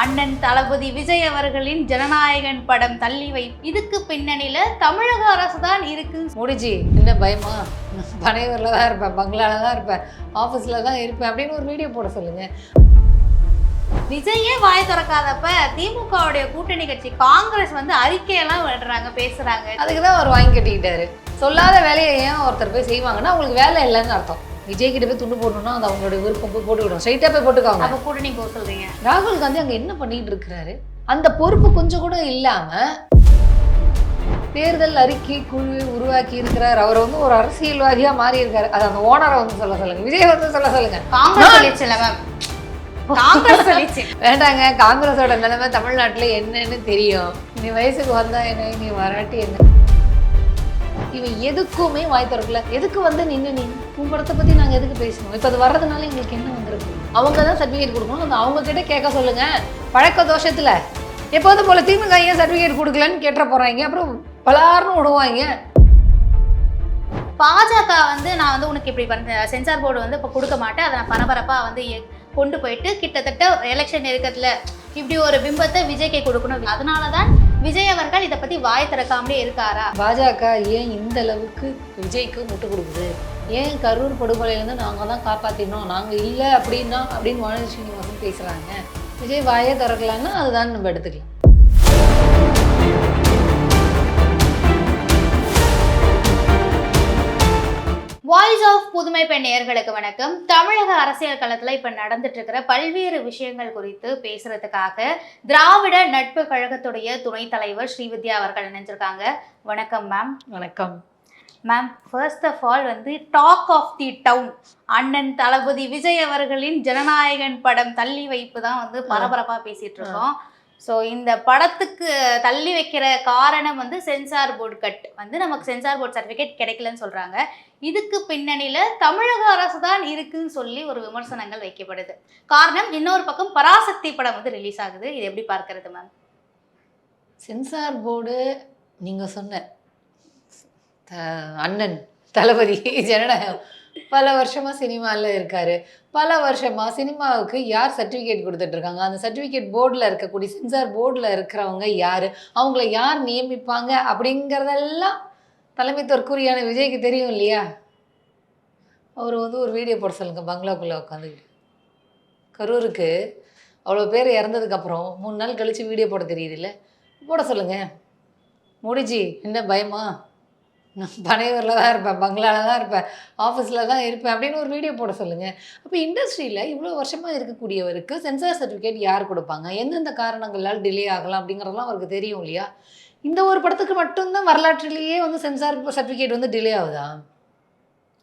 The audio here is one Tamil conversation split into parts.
அண்ணன் தளபதி விஜய் அவர்களின் ஜனநாயகன் படம் தள்ளி வை. இதுக்கு பின்னணியில தமிழக அரசு தான் இருக்கு. முடிஞ்சு என்ன பயமா? பனையூரில் தான் இருப்பேன் பங்களால தான் இருப்பேன் ஆஃபீஸில் தான் இருப்பேன் அப்படின்னு ஒரு வீடியோ போட சொல்லுங்கள் விஜயே வாய் திறக்காதப்ப திமுகவுடைய கூட்டணி கட்சி காங்கிரஸ் வந்து அறிக்கையெல்லாம் விடுறாங்க பேசுறாங்க. அதுக்கு தான் அவர் வாங்கி கட்டிக்கிட்டாரு. சொல்லாத வேலையை ஏன் ஒருத்தர் போய் செய்வாங்கன்னா அவங்களுக்கு வேலை இல்லைன்னு அர்த்தம். விஜய் கிட்ட போய் துண்டு போடணும்னா அது அவங்களுடைய விருப்பம் போய் போட்டு விடும் ஸ்ட்ரைட்டாக போய் போட்டுக்காங்க. அப்ப கூட்டணி போக சொல்றீங்க. ராகுல் காந்தி அங்கே என்ன பண்ணிட்டு இருக்கிறாரு? அந்த பொறுப்பு கொஞ்சம் கூட இல்லாமல் தேர்தல் அறிக்கை குழு உருவாக்கி இருக்கிறார். அவர் வந்து ஒரு அரசியல்வாதியா மாறி இருக்காரு. அது அந்த ஓனரை வந்து சொல்ல சொல்லுங்க. விஜய் வந்து சொல்ல சொல்லுங்க. காங்கிரஸ் சொல்லிச்சுல மேம் காங்கிரஸ் சொல்லிச்சு. வேண்டாங்க காங்கிரஸோட நிலைமை தமிழ்நாட்டுல என்னன்னு தெரியும். நீ வயசுக்கு வந்தா என்ன நீ வராட்டி என்ன? இவன் எதுக்குமே வாய் திறக்கல. எதுக்கு வந்து நின்று நீ? உன் படத்தை பற்றி நாங்கள் எதுக்கு பேசணும்? இப்போ அது வர்றதுனால எங்களுக்கு என்ன வந்திருக்கு? அவங்க தான் சர்டிஃபிகேட் கொடுக்கணும். அந்த அவங்க கிட்ட கேட்க சொல்லுங்கள் பழக்க தோஷத்தில். எப்போதும் போல திமுக ஏன் சர்டிஃபிகேட் கொடுக்கலன்னு கேட்ட போகிறாங்க அப்புறம் பலார்னு விடுவாங்க. பாஜக வந்து நான் வந்து உனக்கு இப்படி பண்ண சென்சார் போர்டு வந்து இப்போ கொடுக்க மாட்டேன். அதை நான் பரபரப்பாக வந்து கொண்டு போயிட்டு கிட்டத்தட்ட எலெக்ஷன் நெருக்கத்தில் இப்படி ஒரு பிம்பத்தை விஜய்க்கு கொடுக்கணும். அதனால தான் விஜய் அவர்கள் இதை பத்தி வாய் திறக்காமலே இருக்காரா? பாஜக ஏன் இந்த அளவுக்கு விஜய்க்கு முட்டு கொடுக்குது? ஏன் கரூர் படுகொலையிலேருந்து நாங்கள் தான் காப்பாற்றினோம் நாங்கள் இல்லை அப்படின்னா அப்படின்னு வானதி ஸ்ரீனிவாசன் பேசுகிறாங்க விஜய் வாயை திறக்கலான்னா அதுதான் நம்ம எடுத்துக்கலாம். வாய்ஸ் ஆஃப் புதுமை பெண் நேயர்களுக்கு வணக்கம். தமிழக அரசியல் களத்துல இப்ப நடந்துட்டு இருக்கிற பல்வேறு விஷயங்கள் குறித்து பேசுறதுக்காக திராவிட நட்பு கழகத்துடைய துணைத் தலைவர் ஸ்ரீவித்யா அவர்கள் இணைஞ்சிருக்காங்க. வணக்கம் மேம் வணக்கம். மேம் ஃபர்ஸ்ட் ஆஃப் ஆல் வந்து டாக் ஆஃப் தி டவுன் அண்ணன் தளபதி விஜய் அவர்களின் ஜனநாயகன் படம் தள்ளி வைப்பு தான் வந்து பரபரப்பா பேசிட்டு இருக்கோம் ஸோ இந்த படத்துக்கு தள்ளி வைக்கிற காரணம் வந்து சென்சார் போர்டு கட் வந்து நமக்கு சென்சார் போர்டு சர்டிஃபிகேட் கிடைக்கலன்னு சொல்கிறாங்க இதுக்கு பின்னணியில் தமிழக அரசு தான் இருக்குன்னு சொல்லி ஒரு விமர்சனங்கள் வைக்கப்படுது. காரணம் இன்னொரு பக்கம் பராசக்தி படம் வந்து ரிலீஸ் ஆகுது. இது எப்படி பார்க்கறது மேம் சென்சார் போர்டு நீங்கள் சொன்ன த- அண்ணன் தளபதி ஜனநாயகம். பல வருஷமாக சினிமாவில் இருக்கார். பல வருஷமாக சினிமாவுக்கு யார் சர்டிஃபிகேட் கொடுத்துட்ருக்காங்க? அந்த சர்டிஃபிகேட் போர்டில் இருக்கக்கூடிய சென்சார் போர்டில் இருக்கிறவங்க யார்? அவங்கள யார் நியமிப்பாங்க? அப்படிங்கிறதெல்லாம் தலைமைத்துவற்குரியான விஜய்க்கு தெரியும் இல்லையா? அவர் வந்து ஒரு வீடியோ போட சொல்லுங்க. பங்களாக்குள்ளே உட்காந்துக்கிட்டு கரூருக்கு அவ்வளோ பேர் இறந்ததுக்கப்புறம் மூணு நாள் கழித்து வீடியோ போட தெரியுதுல்ல? போட சொல்லுங்கள் முடிஞ்சு என்ன பயமா? நான் பனையூரில் தான் இருப்பேன் பங்களால தான் இருப்பேன் ஆஃபீஸில் தான் இருப்பேன் அப்படின்னு ஒரு வீடியோ போட சொல்லுங்கள் அப்போ இண்டஸ்ட்ரியில் இவ்வளோ வருஷமாக இருக்கக்கூடியவருக்கு சென்சார் சர்டிஃபிகேட் யார் கொடுப்பாங்க? எந்தெந்த காரணங்களால் டிலே ஆகலாம் அப்படிங்கிறதெல்லாம் அவருக்கு தெரியும் இல்லையா? இந்த ஒரு படத்துக்கு மட்டும்தான் வரலாற்றிலேயே வந்து சென்சார் சர்டிஃபிகேட் வந்து டிலே ஆகுதா?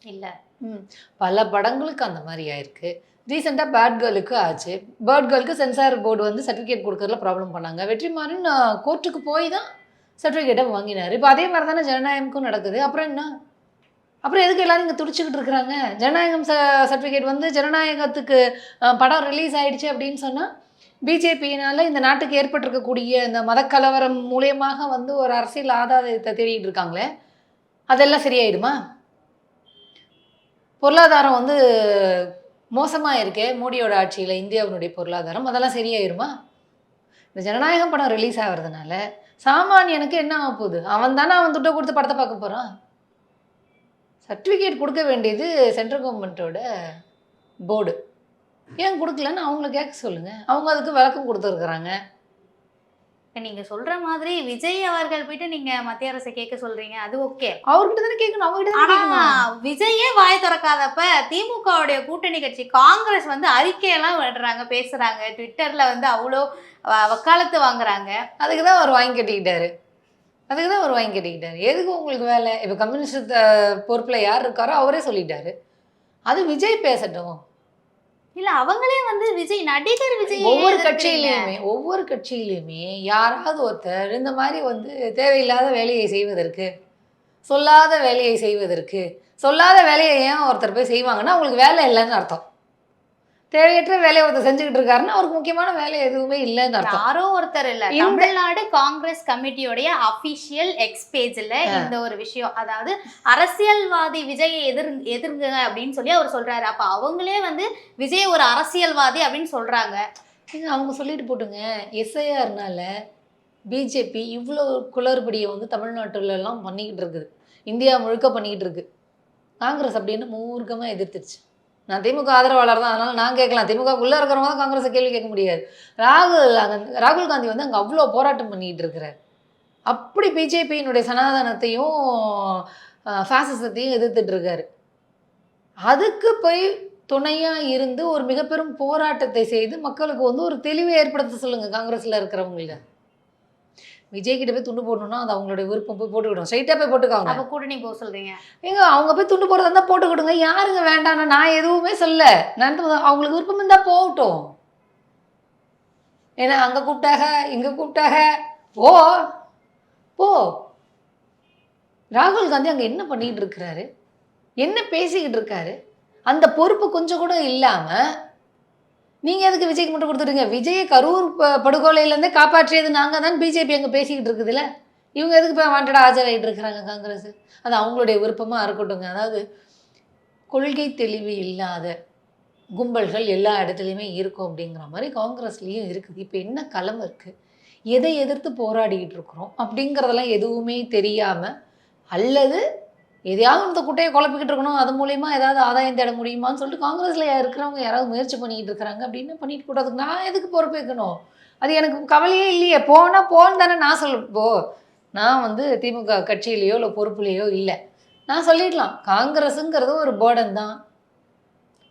இல்ல. ம். பல படங்களுக்கு அந்த மாதிரி ஆயிருக்கு. ரீசெண்டாக பேட் கேர்ளுக்கு ஆச்சு. பேர்ட் கேர்ளுக்கு சென்சார் போர்டு வந்து சர்டிஃபிகேட் கொடுக்கறதுல ப்ராப்ளம் பண்ணாங்க. வெற்றிமாறன் கோர்ட்டுக்கு போய் தான் சர்டிஃபிகேட்டை வாங்கினார். இப்போ அதே மாதிரி தானே ஜனநாயகமுக்கும் நடக்குது. அப்புறம் என்ன? அப்புறம் எதுக்கு எல்லாரும் இங்கே துடிச்சிக்கிட்டு இருக்கிறாங்க? ஜனநாயகம் ச சர்டிஃபிகேட் வந்து ஜனநாயகத்துக்கு படம் ரிலீஸ் ஆகிடுச்சு அப்படின்னு சொன்னால் பிஜேபியினால் இந்த நாட்டுக்கு ஏற்பட்டிருக்கக்கூடிய இந்த மதக்கலவரம் மூலியமாக வந்து ஒரு அரசியல் ஆதாரத்தை தேடிட்டு இருக்காங்களே? அதெல்லாம் சரியாயிடுமா பொருளாதாரம் வந்து மோசமாக இருக்கே மோடியோட ஆட்சியில் இந்தியாவினுடைய பொருளாதாரம். அதெல்லாம் சரியாயிருமா? இந்த ஜனநாயகம் படம் ரிலீஸ் ஆகிறதுனால சாமானியனுக்கு என்ன ஆக போகுது? அவன் தானே அவன் துட்டை கொடுத்து படத்தை பார்க்க போகிறான் சர்டிஃபிகேட் கொடுக்க வேண்டியது சென்ட்ரல் கவர்மெண்ட்டோட போர்டு ஏன் கொடுக்கலன்னு அவங்கள கேட்க சொல்லுங்கள் அவங்க அதுக்கு விளக்கம் கொடுத்துருக்குறாங்க. இப்ப நீங்க சொல்ற மாதிரி விஜய் அவர்கள் போயிட்டு நீங்க மத்திய அரசை கேட்க சொல்றீங்க அது ஓகே. அவர்கிட்ட தானே கேட்கணும்? அவங்ககிட்ட தானே ஆனா கேட்கணும்? விஜயே வாய் திறக்காதப்ப திமுகவுடைய கூட்டணி கட்சி காங்கிரஸ் வந்து அறிக்கையெல்லாம் விடுறாங்க பேசுறாங்க ட்விட்டர்ல வந்து அவ்வளோ வக்காலத்து வாங்குறாங்க. அதுக்கு தான் அவர் வாங்கி கட்டிக்கிட்டாரு. அதுக்கு தான் அவர் வாங்கி கட்டிக்கிட்டாரு. எதுக்கு உங்களுக்கு வேலை? இப்போ கம்யூனிஸ்ட் பொறுப்பில் யார் இருக்காரோ அவரே சொல்லிட்டாரு. அது விஜய் பேசட்டும். இல்ல அவங்களே வந்து விஜய் நடிகர் விஜய் ஒவ்வொரு கட்சியிலையுமே ஒவ்வொரு கட்சியிலையுமே யாராவது ஒருத்தர் இந்த மாதிரி வந்து தேவையில்லாத வேலையை செய்வதற்கு சொல்லாத வேலையை செய்வதற்கு சொல்லாத வேலையை ஏன் ஒருத்தர் போய் செய்வாங்கன்னா அவங்களுக்கு வேலை இல்லைன்னு அர்த்தம். தேவையற்ற வேலையை ஒருத்தர் செஞ்சுக்கிட்டு இருக்காருன்னா அவருக்கு முக்கியமான வேலை எதுவுமே இல்லைன்னு அர்த்தம். யாரோ ஒருத்தர் இல்ல. தமிழ்நாடு காங்கிரஸ் கமிட்டியோடைய அபிஷியல் எக்ஸ் பேஜ்ல இந்த ஒரு விஷயம். அதாவது அரசியல்வாதி விஜயை எதிர் எதிர்ங்க அப்படின்னு சொல்லி அவர் சொல்றாரு. அப்ப அவங்களே வந்து விஜய் ஒரு அரசியல்வாதி அப்படின்னு சொல்றாங்க. அவங்க சொல்லிட்டு போட்டுங்க. எஸ்ஐஆர்னால பிஜேபி இவ்வளோ குளறுபடியை வந்து தமிழ்நாட்டுல எல்லாம் பண்ணிக்கிட்டு இருக்குது. இந்தியா முழுக்க பண்ணிக்கிட்டு இருக்கு. காங்கிரஸ் அப்படின்னு மூர்க்கமாக எதிர்த்துருச்சு. நான் திமுக ஆதரவாளர் தான் அதனால் நான் கேட்கலாம். திமுக இருக்கிறவங்க தான் காங்கிரஸை கேள்வி கேட்க முடியாது. ராகுல் அந்த- ராகுல் காந்தி வந்து அங்கே அவ்வளோ போராட்டம் பண்ணிகிட்டு இருக்கிறார். அப்படி பிஜேபியினுடைய சனாதனத்தையும் ஃபேசிசத்தையும் எதிர்த்துட்டு இருக்காரு. அதுக்கு போய் துணையாக இருந்து ஒரு மிகப்பெரும் போராட்டத்தை செய்து மக்களுக்கு வந்து ஒரு தெளிவை ஏற்படுத்த சொல்லுங்கள் காங்கிரஸில் இருக்கிறவங்களுக்கு விஜய் கிட்ட போய் துண்டு போடணும்னா அது அவங்களுடைய விருப்பம் போய் போட்டுக்கிட்டோம் ஸ்ட்ரைட்டாக போய் போட்டுக்காங்க. அப்ப கூட்டணி போக சொல்றீங்க? ஏங்க அவங்க போய் துண்டு போடுறதா இருந்தால் போட்டுக்கிடுங்க. யாருங்க வேண்டாம்னா? நான் எதுவுமே சொல்ல நான் அவங்களுக்கு விருப்பம் இருந்தால் போகட்டும். ஏன்னா அங்கே கூப்பிட்டாக இங்கே கூப்பிட்டாக. போ. போ. ராகுல் காந்தி அங்கே என்ன பண்ணிக்கிட்டு இருக்கிறாரு? என்ன பேசிக்கிட்டு இருக்காரு? அந்த பொறுப்பு கொஞ்சம் கூட இல்லாமல் நீங்கள் எதுக்கு விஜய்க்கு மட்டும் கொடுத்துருங்க விஜயை கரூர் படுகொலையிலேருந்து காப்பாற்றியது நாங்கள் தான் பிஜேபி அங்கே பேசிக்கிட்டு இருக்குதுல்ல? இவங்க எதுக்கு இப்போ வாண்டடாக ஆஜராகிட்டு இருக்கிறாங்க காங்கிரஸ்? அது அவங்களுடைய விருப்பமாக இருக்கட்டுங்க அதாவது கொள்கை தெளிவு இல்லாத கும்பல்கள் எல்லா இடத்துலையுமே இருக்கும் அப்படிங்கிற மாதிரி காங்கிரஸ்லேயும் இருக்குது. இப்போ என்ன களம் இருக்குது எதை எதிர்த்து போராடிக்கிட்டு இருக்கிறோம் அப்படிங்கிறதெல்லாம் எதுவுமே தெரியாமல் அல்லது எதையாவது இந்த குட்டையை குழப்பிக்கிட்டு இருக்கணும் அது மூலயமா ஏதாவது ஆதாயம் தேட முடியுமான்னு சொல்லிட்டு காங்கிரஸில் இருக்கிறவங்க யாராவது முயற்சி பண்ணிக்கிட்டு இருக்கிறாங்க அப்படின்னு பண்ணிட்டு கூடாது நான் எதுக்கு பொறுப்பேற்கணும்? அது எனக்கு கவலையே இல்லையே. போனால் போன்னு தானே நான் சொல்ல போ நான் வந்து திமுக கட்சியிலையோ இல்லை பொறுப்புலையோ இல்லை. நான் சொல்லிடலாம். காங்கிரஸுங்கிறது ஒரு பேர்டன் தான்.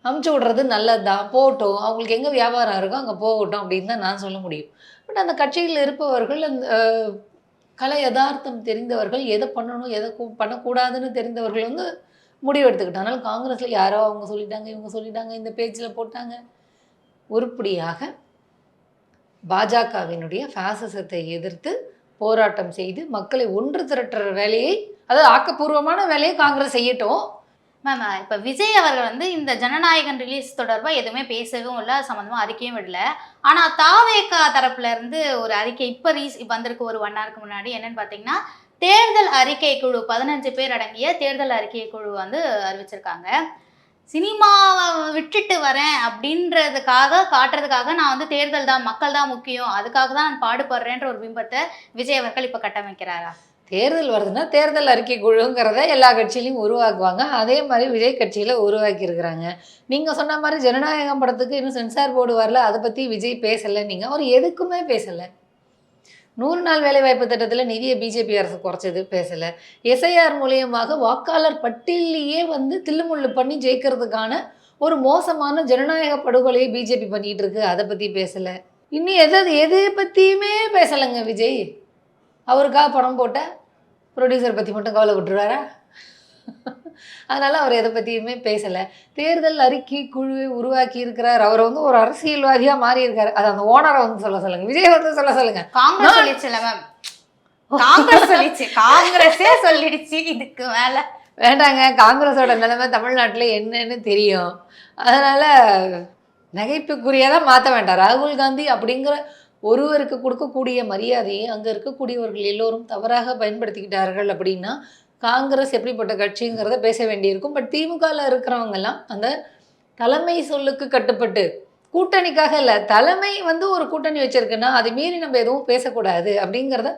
அமுச்சு விடுறது நல்லது தான். போகட்டும். அவங்களுக்கு எங்கே வியாபாரம் இருக்கோ அங்கே போகட்டும் அப்படின்னு தான் நான் சொல்ல முடியும். பட் அந்த கட்சியில் இருப்பவர்கள் அந்த கலை யதார்த்தம் தெரிந்தவர்கள் எதை பண்ணணும் எதை பண்ணக்கூடாதுன்னு தெரிந்தவர்கள் வந்து முடிவு எடுத்துக்கிட்டாங்க. அதனால் காங்கிரஸில் யாரோ அவங்க சொல்லிட்டாங்க இவங்க சொல்லிட்டாங்க இந்த பேச்சில் போட்டாங்க. உருப்படியாக பாஜகவினுடைய ஃபேசிசத்தை எதிர்த்து போராட்டம் செய்து மக்களை ஒன்று திரட்டுற வேலையை அதாவது ஆக்கப்பூர்வமான வேலையை காங்கிரஸ் செய்யட்டும். மேம் இப்போ விஜய் அவர்கள் வந்து இந்த ஜனநாயகன் ரிலீஸ் தொடர்பாக எதுவுமே பேசவும் இல்லை சம்மந்தமாக அறிக்கையும் விடல. ஆனால் தாவேகா தரப்புலேருந்து ஒரு அறிக்கை இப்போ ரீஸ் இப்போ வந்திருக்கு ஒரு ஒன் ஹவருக்கு முன்னாடி. என்னன்னு பார்த்தீங்கன்னா தேர்தல் அறிக்கை குழு பதினஞ்சு பேர் அடங்கிய தேர்தல் அறிக்கை குழு வந்து அறிவிச்சிருக்காங்க. சினிமாவை விட்டுட்டு வரேன் அப்படின்றதுக்காக காட்டுறதுக்காக நான் வந்து தேர்தல் தான் மக்கள் தான் முக்கியம். அதுக்காக தான் நான் பாடுபடுறேன்ற ஒரு பிம்பத்தை விஜய் அவர்கள் இப்போ கட்டமைக்கிறாரா? தேர்தல் வருதுன்னா தேர்தல் அறிக்கை குழுங்கிறத எல்லா கட்சியிலையும் உருவாக்குவாங்க. அதே மாதிரி விஜய் கட்சியில் உருவாக்கியிருக்கிறாங்க. நீங்கள் சொன்ன மாதிரி ஜனநாயகம் படத்துக்கு இன்னும் சென்சார் போர்டு வரல. அதை பற்றி விஜய் பேசலை நீங்கள் அவர் எதுக்குமே பேசலை. நூறு நாள் வேலைவாய்ப்பு திட்டத்தில் நிதியை பிஜேபி அரசு குறைச்சது பேசலை. எஸ்ஐஆர் மூலியமாக வாக்காளர் பட்டியலையே வந்து தில்லுமுள்ளு பண்ணி ஜெயிக்கிறதுக்கான ஒரு மோசமான ஜனநாயக படுகொலையை பிஜேபி பண்ணிகிட்டு இருக்கு. அதை பற்றி பேசலை. இன்னும் எதை எதை பற்றியுமே பேசலைங்க விஜய். அவருக்காக படம் போட்ட ப்ரொடியூசர் பற்றி மட்டும் கவலை விட்டுருவாரா? அதனால் அவர் எதை பற்றியுமே பேசலை. தேர்தல் அறிக்கை குழுவை உருவாக்கி இருக்கிறார். அவர் வந்து ஒரு அரசியல்வாதியாக மாறி இருக்காரு அது அந்த ஓனரை வந்து சொல்ல சொல்லுங்க. விஜய் வந்து சொல்ல சொல்லுங்க. காங்கிரஸ் சொல்லிச்சுல மேம் காங்கிரஸ் சொல்லிச்சு காங்கிரஸே சொல்லிடுச்சு. இதுக்கு மேல. வேண்டாங்க. காங்கிரஸோட நிலைமை தமிழ்நாட்டில் என்னன்னு தெரியும். அதனால் நகைப்புக்குரியதாக மாற்ற வேண்டாம். ராகுல் காந்தி அப்படிங்கிற ஒருவருக்கு கொடுக்கக்கூடிய மரியாதையை அங்கே இருக்கக்கூடியவர்கள் எல்லோரும் தவறாக பயன்படுத்திக்கிட்டார்கள் அப்படின்னா காங்கிரஸ் எப்படிப்பட்ட கட்சிங்கிறத பேச வேண்டியிருக்கும். பட் திமுகவில் இருக்கிறவங்கெல்லாம் அந்த தலைமை சொல்லுக்கு கட்டுப்பட்டு கூட்டணிக்காக இல்லை தலைமை வந்து ஒரு கூட்டணி வச்சிருக்குன்னா அதை மீறி நம்ம எதுவும் பேசக்கூடாது அப்படிங்கிறத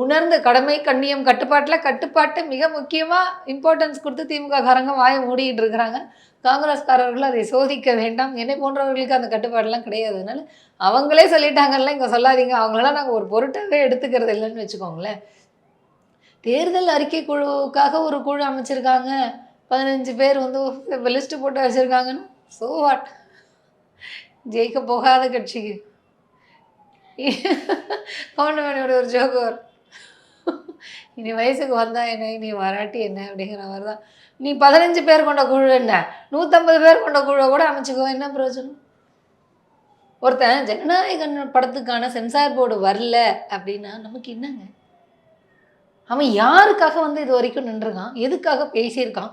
உணர்ந்த கடமை கண்ணியம் கட்டுப்பாட்டில் கட்டுப்பாட்டு மிக முக்கியமாக இம்பார்ட்டன்ஸ் கொடுத்து திமுக காரங்க வாயை மூடிட்டு இருக்கிறாங்க. காங்கிரஸ்காரர்கள் அதை சோதிக்க வேண்டாம். என்னை போன்றவர்களுக்கு அந்த கட்டுப்பாடெல்லாம் கிடையாது. அதனால அவங்களே சொல்லிட்டாங்கல்ல இங்கே சொல்லாதீங்க. அவங்களெல்லாம் நாங்கள் ஒரு பொருட்டாகவே எடுத்துக்கிறது இல்லைன்னு வச்சுக்கோங்களேன். தேர்தல் அறிக்கை குழுவுக்காக ஒரு குழு அமைச்சிருக்காங்க. பதினஞ்சு பேர் வந்து லிஸ்ட்டு போட்டு வச்சுருக்காங்கன்னு. ஸோ வாட் ஜெயிக்க போகாத கட்சிக்கு. கவுண்டமணியோட ஒரு ஜோகர் வரும். இனி வயசுக்கு வந்தால் என்ன? நீ வராட்டி என்ன அப்படிங்கிற மாதிரி தான் நீ பதினஞ்சு பேர் கொண்ட குழு என்ன? நூற்றம்பது பேர் கொண்ட குழுவை கூட அமைச்சுக்கோ என்ன பிரயோஜனம்? ஒருத்தன் ஜனநாயகன் படத்துக்கான சென்சார் போர்டு வரல அப்படின்னா நமக்கு என்னங்க? அவன் யாருக்காக வந்து இது வரைக்கும் நின்றுருக்கான்? எதுக்காக பேசியிருக்கான்?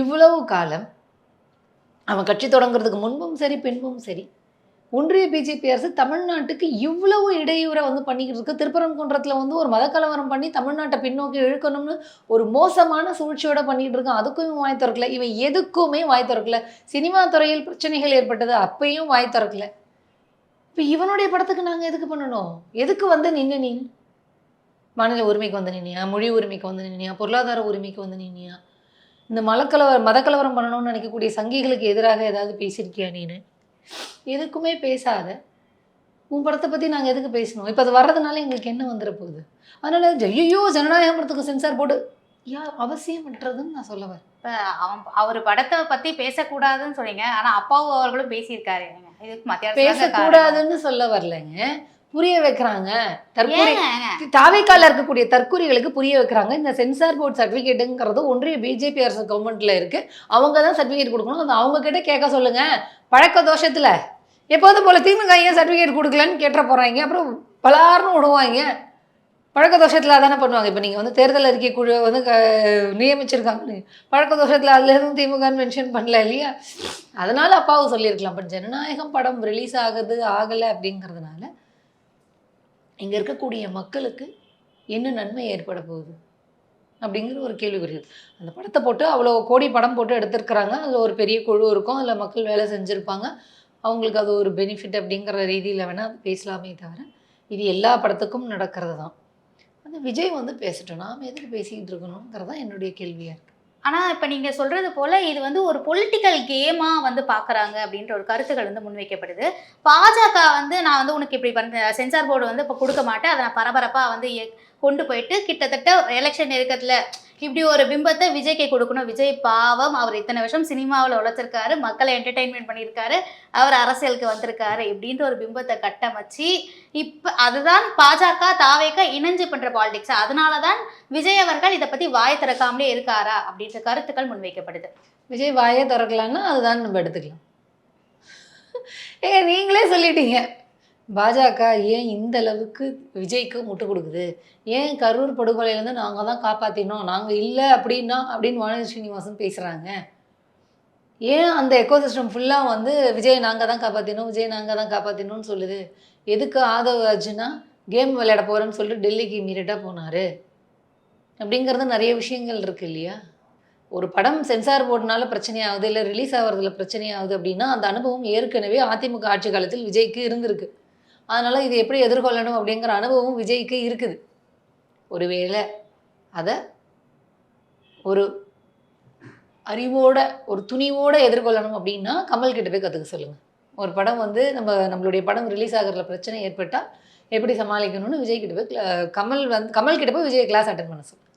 இவ்வளவு காலம் அவன் கட்சி தொடங்குறதுக்கு முன்பும் சரி பின்பும் சரி. ஒன்றிய பிஜேபி அரசு தமிழ்நாட்டுக்கு இவ்வளவு இடையூறை வந்து பண்ணிக்கிட்டு இருக்கு. திருப்பரங்குன்றத்தில் வந்து ஒரு மதக்கலவரம் பண்ணி தமிழ்நாட்டை பின்னோக்கி இழுக்கணும்னு ஒரு மோசமான சூழ்ச்சியோட பண்ணிட்டு இருக்கான். அதுக்கும் வாய் திறக்கல. இவன் எதுக்குமே வாய் திறக்கல. சினிமா துறையில் பிரச்சனைகள் ஏற்பட்டது அப்பையும் வாய் திறக்கல. இப்போ இவனுடைய படத்துக்கு நாங்கள் எதுக்கு பண்ணணும்? எதுக்கு வந்து நின்று நீ? மாநில உரிமைக்கு வந்து நின்னியா? மொழி உரிமைக்கு வந்து நின்னியா? பொருளாதார உரிமைக்கு வந்து நின்னியா? இந்த மலக்கலவரம் மதக்கலவரம் பண்ணணும்னு நினைக்கக்கூடிய சங்கிகளுக்கு எதிராக ஏதாவது பேசியிருக்கியா நீனு? எதுக்குமே பேசாத. உன் படத்தை பற்றி நாங்கள் எதுக்கு பேசணும்? இப்போ அது வர்றதுனால எங்களுக்கு என்ன வந்துட போகுது? அதனால ஐயோ ஜனநாயகம் படத்துக்கு சென்சார் போர்டு யா அவசியம்ன்றதுன்னு நான் சொல்ல வரேன். இப்ப அவன் அவர் படத்தை பத்தி பேசக்கூடாதுன்னு சொன்னீங்க. ஆனா அப்பாவும் அவர்களும் பேசியிருக்காரு. இதுக்கு மத்திய. பேசக்கூடாதுன்னு சொல்ல வரலைங்க. புரிய வைக்கிறாங்க. தற்கொலை ஏங்க தாவைக்கால இருக்கக்கூடிய தற்கொலைகளுக்கு புரிய வைக்கிறாங்க. இந்த சென்சார் போர்ட் சர்டிஃபிகேட்டுங்கிறது ஒன்றிய பிஜேபி அரசு கவர்மெண்ட்ல இருக்கு. அவங்க தான் சர்டிஃபிகேட் கொடுக்கணும். அது அவங்க கிட்ட கேட்க சொல்லுங்க. பழக்க தோஷத்துல. எப்போதும் போல திமுக ஏன் சர்டிஃபிகேட் கொடுக்கலன்னு கேட்ட போறாங்க. அப்புறம் பலார்னு விடுவாங்க பழக்க தோஷத்தில் அதானே பண்ணுவாங்க. இப்போ நீங்கள் வந்து தேர்தல் அறிக்கை குழு வந்து க நியமிச்சிருக்காங்க பழக்க தோஷத்தில் அதுல எதுவும் திமுகன்னு மென்ஷன் பண்ணல இல்லையா? அதனால அப்பாவும் சொல்லியிருக்கலாம். பட் ஜனநாயகம் படம் ரிலீஸ் ஆகுது ஆகலை அப்படிங்கிறதுனால இங்கே இருக்கக்கூடிய மக்களுக்கு என்ன நன்மை ஏற்பட போகுது? அப்படிங்கிற ஒரு கேள்விக்குறி அந்த படத்தை போட்டு அவ்வளோ கோடி படம் போட்டு எடுத்திருக்கிறாங்க. அதில் ஒரு பெரிய குழு இருக்கும். அதில் மக்கள் வேலை செஞ்சுருப்பாங்க. அவங்களுக்கு அது ஒரு பெனிஃபிட் அப்படிங்கிற ரீதியில் வேணால் அது பேசலாமே தவிர இது எல்லா படத்துக்கும் நடக்கிறது தான் அந்த விஜய் வந்து பேசட்டும். நாம் எதுக்கு பேசிக்கிட்டு இருக்கணுங்கிறது தான் என்னுடைய கேள்வியாக இருக்குது ஆனால் இப்போ நீங்கள் சொல்கிறது போல் இது வந்து ஒரு பொலிட்டிக்கல் கேமாக வந்து பார்க்குறாங்க அப்படின்ற ஒரு கருத்துக்கள் வந்து முன்வைக்கப்படுது. பாஜக வந்து நான் வந்து உனக்கு இப்படி பண்ண சென்சார் போர்டு வந்து இப்போ கொடுக்க மாட்டேன். அதை நான் பரபரப்பாக வந்து கொண்டு போயிட்டு கிட்டத்தட்ட எலெக்ஷன் நெருக்கத்தில் இப்படி ஒரு பிம்பத்தை விஜய்க்கு கொடுக்கணும். விஜய் பாவம் அவர் இத்தனை வருஷம் சினிமாவில் உழைச்சிருக்காரு மக்களை என்டர்டெயின்மெண்ட் பண்ணியிருக்காரு அவர் அரசியலுக்கு வந்திருக்காரு இப்படின்ற ஒரு பிம்பத்தை கட்டமைச்சு இப்போ அதுதான் பாஜக தாவேக இணைஞ்சு பண்ணுற பாலிடிக்ஸ் அதனால தான் விஜய் அவர்கள் இதை பற்றி வாயை திறக்காமலே இருக்காரா அப்படின்ற கருத்துக்கள் முன்வைக்கப்படுது. விஜய் வாயை திறக்கலான்னா அதுதான் நம்ம எடுத்துக்கலாம். ஏங்க நீங்களே சொல்லிட்டீங்க. பாஜக ஏன் இந்த அளவுக்கு விஜய்க்கு முட்டு கொடுக்குது? ஏன் கரூர் படுகொலையிலேருந்து நாங்கள் தான் காப்பாற்றினோம் நாங்கள் இல்லை அப்படின்னா அப்படின்னு வானதி ஸ்ரீனிவாசன் பேசுகிறாங்க ஏன் அந்த எக்கோசிஸ்டம் ஃபுல்லாக வந்து விஜய் நாங்கள் தான் காப்பாற்றினோம் விஜய் நாங்கள் தான் காப்பாற்றினோம்னு சொல்லுது? எதுக்கு ஆதவ் அர்ஜுனா கேம் விளையாட போகிறேன்னு சொல்லிட்டு டெல்லிக்கு இமீடியட்டாக போனார்? அப்படிங்கிறது நிறைய விஷயங்கள் இருக்குது இல்லையா? ஒரு படம் சென்சார் போர்டுனால பிரச்சனையாகுது இல்லை ரிலீஸ் ஆகிறதுல பிரச்சனையாகுது அப்படின்னா அந்த அனுபவம் ஏற்கனவே அதிமுக ஆட்சி காலத்தில் விஜய்க்கு இருந்திருக்கு. அதனால் இது எப்படி எதிர்கொள்ளணும் அப்படிங்கிற அனுபவம் விஜய்க்கு இருக்குது. ஒருவேளை அதை ஒரு அறிவோட ஒரு துணிவோட எதிர்கொள்ளணும் அப்படின்னா கமல் கிட்ட போய் கற்றுக்க சொல்லுங்கள் ஒரு படம் வந்து நம்ம நம்மளுடைய படம் ரிலீஸ் ஆகிறதுல பிரச்சனை ஏற்பட்டால் எப்படி சமாளிக்கணும்னு விஜய் கிட்ட போய் கமல் வந்து கமல் கிட்ட போய் விஜய் கிளாஸ் அட்டன் பண்ண சொல்லுங்கள்